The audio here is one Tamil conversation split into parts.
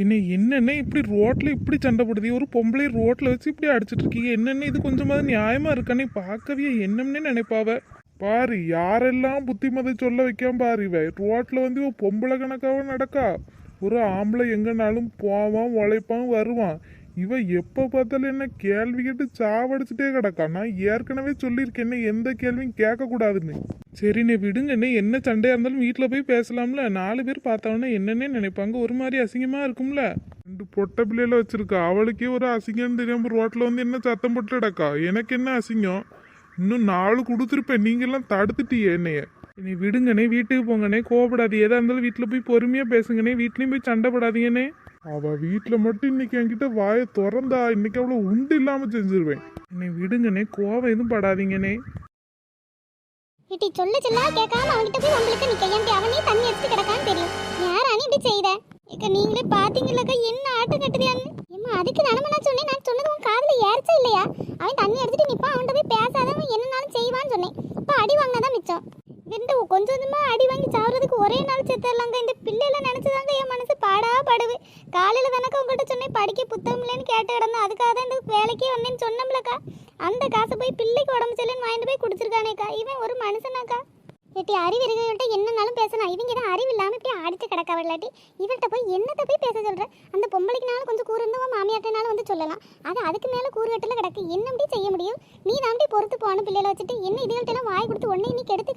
என்ன என்னென்ன இப்படி ரோட்டில் இப்படி சண்டை போடுது? ஒரு பொம்பளை ரோட்டில் வச்சு இப்படி அடிச்சிட்டு இருக்கீங்க. என்னென்ன இது கொஞ்சமாவது நியாயமாக இருக்கானே பார்க்கவே என்னம்னே நினைப்பாவ. பாரு யாரெல்லாம் புத்திமதை சொல்ல வைக்காம பாரு இவ. ரோட்டில் வந்து இவ பொம்பளை கணக்காக நடக்கா? ஒரு ஆம்பளை எங்கேனாலும் போவான் உழைப்பான் வருவான். இவன் எப்போ பார்த்தாலும் என்ன கேள்வி கேட்டு சாவடிச்சுட்டே கிடக்கா. நான் ஏற்கனவே சொல்லியிருக்கேன் என்ன எந்த கேள்வியும் கேட்கக்கூடாதுன்னு. சரி சரிண்ணே விடுங்க என்ன என்ன சண்டையாக இருந்தாலும் வீட்டில் போய் பேசலாம்ல. நாலு பேர் பார்த்தவொன்னே என்னென்னே நினைப்பாங்க. ஒரு மாதிரி அசிங்கமாக இருக்கும்ல. ரெண்டு பொட்டை பிள்ளையில வச்சிருக்கா. அவளுக்கே ஒரு அசிங்கம் தெரியாம ரோட்டில் வந்து என்ன சத்தம் போட்டு கிடக்கா? எனக்கு என்ன அசிங்கம்? இன்னும் நாலு கொடுத்துருப்பேன். நீங்கள்லாம் தடுத்துட்டியே என்னைய. நீ விடுங்கண்ணே வீட்டுக்கு போங்கண்ணே. கோவப்படாது. எதாக இருந்தாலும் வீட்டில் போய் பொறுமையாக பேசுங்கண்ணே. வீட்லேயும் போய் சண்டை போடாதீங்கண்ணே. அவ வீட்டில் மட்டும் இன்னைக்கு என்கிட்ட வாயை திறந்தா இன்னைக்கு அவ்வளோ உண்டு இல்லாம செஞ்சிருவேன். என்னை விடுங்கண்ணே கோவம் எதுவும் படாதீங்கண்ணே. இட்டி சொல்ல சொல்ல கேட்காம அவன்கிட்ட போய் உங்களுக்கு நீ கையாண்டி அவனே தண்ணி அடிச்சு கிடக்கான்னு தெரியும். யாரானு இப்படி செய்த? இக்க நீங்களே பாத்தீங்களாக்கா என்ன ஆட்டம் கட்டுதியான்னு ஏம்மா அதுக்கு தானே நான் சொன்னேன். நான் சொன்னது உன் காதுல ஏறிச்சா இல்லையா அவன் தண்ணி அடிச்சிட்டு நிப்பான் அவன்கிட்ட போய் பேசாதவன் என்னனாலும் செய்வான்னு சொன்னேன் இப்போ அடி வாங்க தான் மிச்சம் ரெண்டு கொஞ்சம் கொஞ்சமா அடி வாங்கி சாவறதுக்கு ஒரே நாள் செத்துடலாங்க இந்த பிள்ளைல நினைச்சுதாங்க என் மனசு பாடா படுவு காலையில் தானக்கா உங்கள்கிட்ட சொன்னேன் படிக்க புத்தகம் இல்லைன்னு கேட்டு கிடந்தேன். அதுக்காக தான் இந்த வேலைக்கே வந்தேன்னு சொன்னோம்லக்கா அந்த காசை போய் பிள்ளைக்கு உடம்பு சரியில்லைன்னு வாங்கிட்டு போய் குடிச்சிருக்கானேக்கா. இவன் ஒரு மனுஷனாக்கா. ஏட்டி அறிவு இருக்கிறவன்ட்ட என்னன்னாலும் பேசலாம் இவங்க தான் அறிவு இல்லாமல் இப்படி அடிச்சு கிடக்கா இல்லாட்டி இவர்கிட்ட போய் என்னத்தை போய் பேச சொல்கிறேன் அந்த பொம்பளைக்குனாலும் கொஞ்சம் கூறு இருந்தவன் மாமியாட்டனாலும் வந்து சொல்லலாம். அது அதுக்கு மேலே கூறு கிடக்கு. என்ன அப்படி செய்ய முடியும்? நீ தாண்டி பொறுத்து போன பிள்ளைகளை வச்சுட்டு. என்ன இதுகள்ட்டெல்லாம் வாய் கொடுத்து உடனே நீ கெடுத்து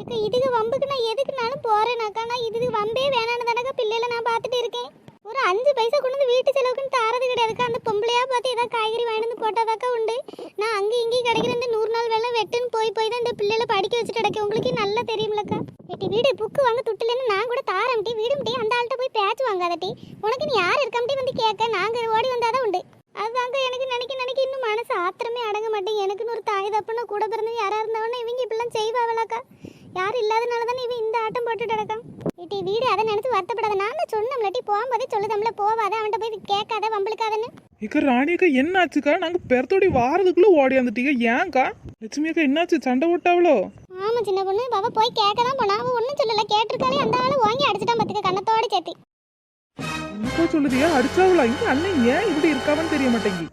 ஏக்கா இதுக்கு வம்புக்கு நான் எதுக்குனாலும் போகிறேனாக்கா நான் இதுக்கு வம்பே வேணான்னு தானக்கா பிள்ளைகளை நான் பார்த்துட்டு இருக்கேன். ஒரு அஞ்சு பைசா கொண்டு வந்து வீட்டு செலவுக்குன்னு தாரது கிடையாதுக்கா. அந்த பொம்பளையா பார்த்து ஏதாவது காய்கறி வாங்கிட்டு வந்து போட்டாதாக்கா உண்டு. நான் அங்கேயும் இங்கேயும் கிடைக்கிற இந்த நூறு நாள் வேலை வெட்டுன்னு போய் போய் தான் இந்த பிள்ளைகளை படிக்க வச்சுட்டு கிடைக்கும் உங்களுக்கு நல்லா தெரியும்லக்கா. ஏட்டி வீடு புக்கு வாங்க துட்டுலன்னு நான் கூட தாரம்டி வீடும்டி அந்த ஆள்கிட்ட போய் பேச்சு வாங்காதட்டி உனக்கு நீ யார் இருக்கம்டி வந்து கேட்க. நாங்கள் ஓடி வந்தாதான் உண்டு. அதுதாங்க எனக்கு நினைக்க நினைக்க இன்னும் மனசு ஆத்திரமே அடங்க மாட்டேங்க எனக்குன்னு ஒரு தாய் தப்புன்னு கூட பிறந்து யாராக இருந்தவொன்னே இவங்க இப்படிலாம் செய்வாங்களாக்கா. யார் இல்லாதனால தானே இவன் இந்த ஆட்டம் போட்டுட்டு கிடக்கான். இட்டி வீடு அதை நினைச்சு வருத்தப்படாத. நான் தான் சொன்னோம்லட்டி போகும்போதே சொல்லுதம்ல போவாத அவன்கிட்ட போய் கேட்காத வம்பளுக்காதன்னு இக்கா ராணி அக்கா என்னாச்சுக்கா? நாங்கள் பெருத்தோடி வாரதுக்குள்ளே ஓடி வந்துட்டீங்க. ஏன்க்கா? லட்சுமி அக்கா என்னாச்சு? சண்டை போட்டாவளோ? ஆமா சின்ன பொண்ணு. பாபா போய் கேட்க தான் போனா. அவன் ஒன்றும் சொல்லல. கேட்டிருக்காளே அந்த ஆளு வாங்கி அடிச்சிட்டான் பார்த்துக்க கண்ணத்தோட சேர்த்து. என்னக்கா சொல்லுதியா அடிச்சாவளா? இங்க அண்ணன் ஏன் இப்படி இருக்காவன்னு தெரிய மாட்டேங்கி.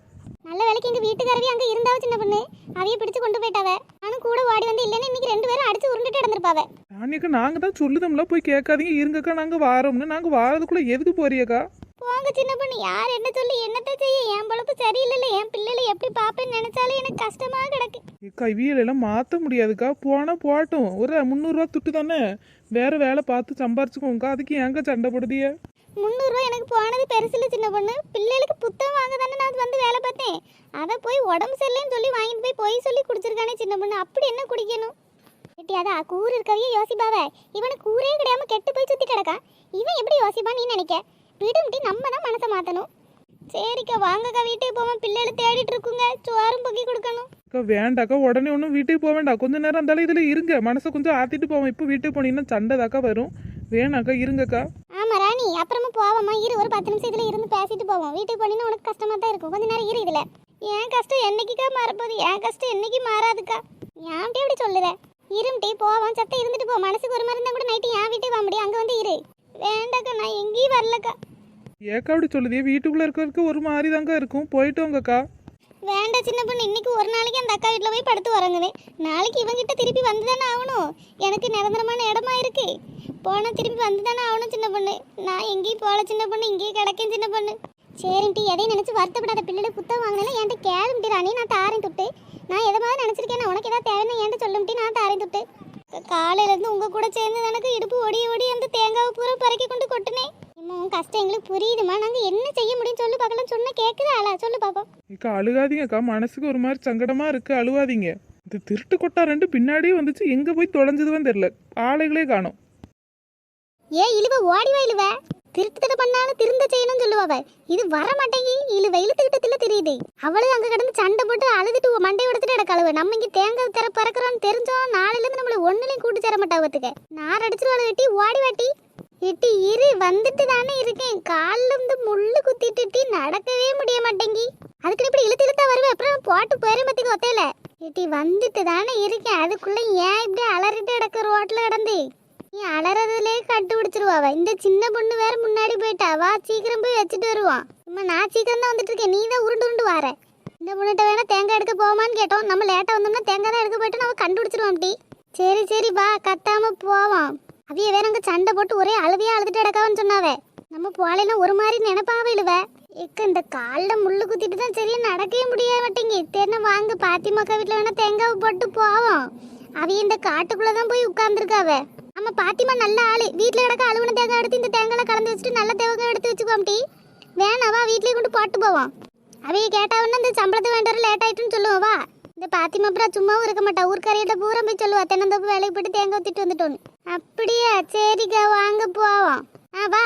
நல்ல வேலைக்கு எங்க வீட்டுக்காரவி அங்க இருந்தாவ சின்ன பொண்ணு. அவைய பிடிச்சு கொண்டு போயிட்டாவ. நானும் கூட ஓடி வந்து இல்லைன்னு இன்னைக்கு ரெண்டு பேரும் அடிச்சு உருண்டுட்டு இருந்திருப்பாவ ராணி அக்கா நாங்கள் தான் சொல்லுதோம்ல போய் கேட்காதீங்க. இருங்கக்கா நாங்கள் வாரோம்னு. நாங்கள் வாரதுக்குள்ளே எதுக்கு போறியக்கா? போங்க சின்ன பொண்ணு யார் என்ன சொல்லி என்னத்த செய்ய? என் பொழப்பு சரியில்லைல்ல என் பிள்ளைகளை எப்படி பாப்பேன்னு நினைச்சாலே எனக்கு கஷ்டமா கிடக்கு. ஏக்கா இவியலெல்லாம் மாற்ற முடியாதுக்கா. போனால் போகட்டும் ஒரு முந்நூறுரூவா துட்டு தானே? வேற வேலை பார்த்து சம்பாரிச்சுக்கோங்கக்கா. அதுக்கு ஏங்க சண்டை போடுதிய முந்நூறுரூவா எனக்கு போனது பெருசில்ல சின்ன பொண்ணு. பிள்ளைகளுக்கு புத்தகம் வாங்க தானே நான் வந்து வேலை பார்த்தேன். அதை போய் உடம்பு சரியில்லைன்னு சொல்லி வாங்கிட்டு போய் பொய் சொல்லி குடிச்சிருக்கானே சின்ன பொண்ணு. அப்படி என்ன குடிக்கணும்? ஏட்டி அதா கூறு இருக்கவே யோசிப்பாவ. இவனுக்கு கூரே கிடையாம கெட்டு போய் சுத்தி கிடக்கான் இவன் எப்படி யோசிப்பான் நீ நினைக்க? விடும்டி நம்ம தான் மனசை மாத்தணும். சரிக்கா வாங்கக்கா வீட்டுக்கு போவோம். பிள்ளைகள் தேடிட்டு இருக்குங்க. சோறும் பொக்கி கொடுக்கணும். வேண்டாக்கா உடனே ஒன்றும் வீட்டுக்கு போக வேண்டாம் கொஞ்ச நேரம் இருந்தாலும் இதில் இருங்க. மனசை கொஞ்சம் ஆற்றிட்டு போவோம். இப்போ வீட்டுக்கு போனீங்கன்னா சண்டை தாக்கா வரும். வேணாக்கா இருங்கக்கா. ஆமா ராணி. அப்புறமா போவோமா இரு ஒரு பத்து நிமிஷம் இதுல இருந்து பேசிட்டு போவோம். வீட்டுக்கு போனீங்கன்னா உனக்கு கஷ்டமா தான் இருக்கும். கொஞ்ச நேரம் இரு இதுல. என் கஷ்டம் என்னைக்குக்கா மாறப்போகுது? என் கஷ்டம் என்னைக்கு மாறாதுக்கா. ஏன் அப்படி சொல்லுற இரும்டி போவோம் சத்த இருந்துட்டு போ. மனசுக்கு ஒரு மாதிரி இருந்தா கூட நைட்டு என் வீட்டுக்கு வா முடியும் அங்க வந்து இரு. வேண்டாக்கா நான் எங்கேயும் வரலக்கா. ஏக்கா அப்படி சொல்லுதியே வீட்டுக்குள்ளே இருக்கிறதுக்கு ஒரு மாதிரி தாங்க இருக்கும். போயிட்டு வாங்கக்கா வேண்டாம் சின்ன பொண்ணு இன்னைக்கு ஒரு நாளைக்கு அந்த அக்கா வீட்டில் போய் படுத்து உறங்குவேன். நாளைக்கு இவங்கிட்ட திருப்பி வந்து தானே ஆகணும். எனக்கு நிரந்தரமான இடமா இருக்கு. போனால் திருப்பி வந்து தானே ஆகணும் சின்ன பொண்ணு. நான் எங்கேயும் போகல சின்ன பொண்ணு. இங்கேயே கிடக்கேன் சின்ன பொண்ணு. சரின்ட்டு எதையும் நினச்சி வருத்தப்படாத. பிள்ளைல புத்தகம் வாங்கினாலும் என்கிட்ட கேளும்டி ராணி. நான் தாரேன் துட்டு. நான் எதை மாதிரி நினச்சிருக்கேன் உனக்கு ஏதாவது தேவைன்னு என்கிட்ட சொல்லும்டி. நான் தாரேன் துட்டு காலையிலேருந்து உங்கள் கூட சேர்ந்து எனக்கு இடுப்பு ஒடி ஒடி அந்த தேங்காவை பூரா பறக்கி கொண்டு கொட்டுனேன் இம்மா உன் கஷ்டம் எங்களுக்கு புரியுதுமா நாங்கள் என்ன செய்ய முடியும் சொல்லு பார்க்கலாம். சொன்ன கேட்குதா ஆளா? சொல்லு பார்ப்போம். ஏக்கா அழுகாதீங்கக்கா. மனசுக்கு ஒரு மாதிரி சங்கடமாக இருக்கு. அழுவாதீங்க. இந்த திருட்டு கொட்டா ரெண்டு பின்னாடியே வந்துச்சு. எங்கே போய் தொலைஞ்சதுன்னு தெரில ஆளைகளே காணோம். ஏ இழுவ ஓடிவா இழுவ. திருத்தத்தை பண்ணாலும் திருந்த செய்யணும்னு சொல்லுவாவ. இது வர மாட்டேங்கி இழுவ இழுத்துக்கிட்டத்துல தெரியுது. அவளும் அங்க கிடந்து சண்டை போட்டு அழுதுட்டு மண்டை உடத்துட்டு கழுவ நம்ம இங்க தேங்காய் தர பறக்கிறோம்னு தெரிஞ்சோம் நாளையில இருந்து நம்மள ஒண்ணுலையும் கூட்டு தர மாட்டாவத்துக்க நார் அடிச்சிருவாள் வெட்டி ஓடி வாட்டி. எட்டி இரு வந்துட்டு தானே இருக்கேன். காலில் இருந்து முள்ளு குத்திட்டு நடக்கவே முடிய மாட்டேங்கி. அதுக்கு இப்படி இழுத்து இழுத்தா வருவேன் அப்புறம் போட்டு போயிரும் பத்திக்கு ஒத்தையில. எட்டி வந்துட்டு தானே இருக்கேன். அதுக்குள்ள ஏன் இப்படி அலறிட்டு கிடக்கு ரோட்ல கிடந்து? நீ அலறதுலே கண்டுபிடிச்சிருவாவ இந்த சின்ன பொண்ணு வேற முன்னாடி போயிட்டா. வா சீக்கிரம் போய் வச்சுட்டு வருவான் அம்மா நான் சீக்கிரம் தான் வந்துட்டு இருக்கேன் நீ தான் உருண்டு உருண்டு வார இந்த பொண்ணுகிட்ட வேணா தேங்காய் எடுக்க போவான்னு கேட்டோம். நம்ம லேட்டா வந்தோம்னா தேங்காய் தான் எடுக்க போயிட்டு நம்ம கண்டுபிடிச்சிருவோம் அப்படி. சரி சரி வா கத்தாம போவோம். அவிய வேற அங்க சண்டை போட்டு ஒரே அழுதையா அழுதுட்டு கிடக்காவன்னு சொன்னாவே. நம்ம போலைன்னா ஒரு மாதிரி நினைப்பாவே இழுவ. எக்க இந்த காலில் முள்ளு குத்திட்டு தான் சரியா நடக்கவே முடிய மாட்டேங்க தென்ன வாங்க பாத்திமாக்கா வீட்டில் வேணா தேங்காய் போட்டு போவோம். அவிய இந்த காட்டுக்குள்ளே தான் போய் உட்காந்துருக்காவே நம்ம பாத்திமா நல்ல ஆளு. வீட்ல கிடக்க அழுவன தேங்காய் எடுத்து இந்த தேங்காய் கலந்து வச்சுட்டு நல்ல தேங்காய் எடுத்து வச்சுக்கோம் டி வேணாவா வீட்லயே கொண்டு போட்டு போவோம். அவைய கேட்டாவன்னா இந்த சம்பளத்தை வேண்டாரு லேட் ஆயிட்டுன்னு சொல்லுவோம் வா. இந்த பாத்திமா அப்புறம் சும்மாவும் இருக்க மாட்டா. ஊர்க்கரையிட்ட பூரா போய் சொல்லுவா. தென்னந்தோப்பு வேலைக்கு போயிட்டு தேங்காய் ஊத்திட்டு வந்துட்டோன்னு. அப்படியா சரிக்கா வாங்க போவோம். ஆ வா.